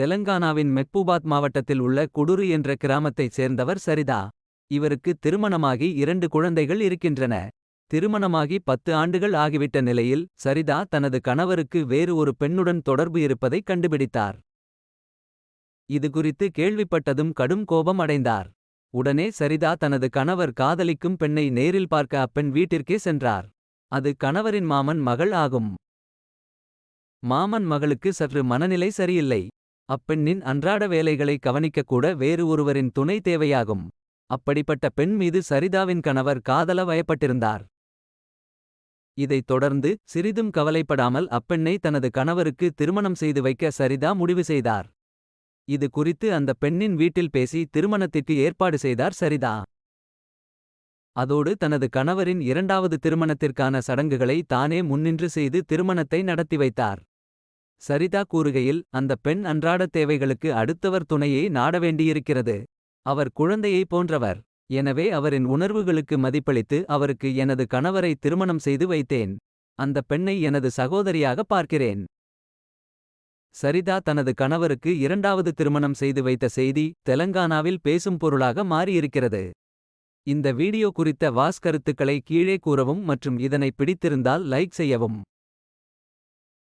தெலங்கானாவின் மெக்பூபாத் மாவட்டத்தில் உள்ள குடுரு என்ற கிராமத்தைச் சேர்ந்தவர் சரிதா. இவருக்கு திருமணமாகி இரண்டு குழந்தைகள் இருக்கின்றன. திருமணமாகி பத்து ஆண்டுகள் ஆகிவிட்ட நிலையில் சரிதா தனது கணவருக்கு வேறு ஒரு பெண்ணுடன் தொடர்பு இருப்பதைக் கண்டுபிடித்தார். இது குறித்து கேள்விப்பட்டதும் கடும் கோபம் அடைந்தார். உடனே சரிதா தனது கணவர் காதலிக்கும் பெண்ணை நேரில் பார்க்க அப்பெண் வீட்டிற்கே சென்றார். அது கணவரின் மாமன் மகள் ஆகும். மாமன் மகளுக்கு சற்று மனநிலை சரியில்லை. அப்பெண்ணின் அன்றாட வேலைகளை கவனிக்கக்கூட வேறு ஒருவரின் துணை தேவையாகும். அப்படிப்பட்ட பெண் மீது சரிதாவின் கணவர் காதல வயப்பட்டிருந்தார். இதைத் தொடர்ந்து சிறிதும் கவலைப்படாமல் அப்பெண்ணை தனது கணவருக்கு திருமணம் செய்து வைக்க சரிதா முடிவு செய்தார். இது குறித்து அந்த பெண்ணின் வீட்டில் பேசி திருமணத்திற்கு ஏற்பாடு செய்தார் சரிதா. அதோடு தனது கணவரின் இரண்டாவது திருமணத்திற்கான சடங்குகளை தானே முன்னின்று செய்து திருமணத்தை நடத்தி வைத்தார். சரிதா கூறுகையில் அந்த பெண் அன்றாடத் தேவைகளுக்கு அடுத்தவர் துணையை நாட வேண்டியிருக்கிறது. அவர் குழந்தையை போன்றவர். எனவே அவரின் உணர்வுகளுக்கு மதிப்பளித்து அவருக்கு எனது கணவரை திருமணம் செய்து வைத்தேன். அந்த பெண்ணை எனது சகோதரியாக பார்க்கிறேன். சரிதா தனது கணவருக்கு இரண்டாவது திருமணம் செய்து வைத்த செய்தி தெலங்கானாவில் பேசும் பொருளாக மாறியிருக்கிறது. இந்த வீடியோ குறித்த வாஸ் கருத்துக்களை கீழே கூறவும் மற்றும் இதனை பிடித்திருந்தால் லைக் செய்யவும்.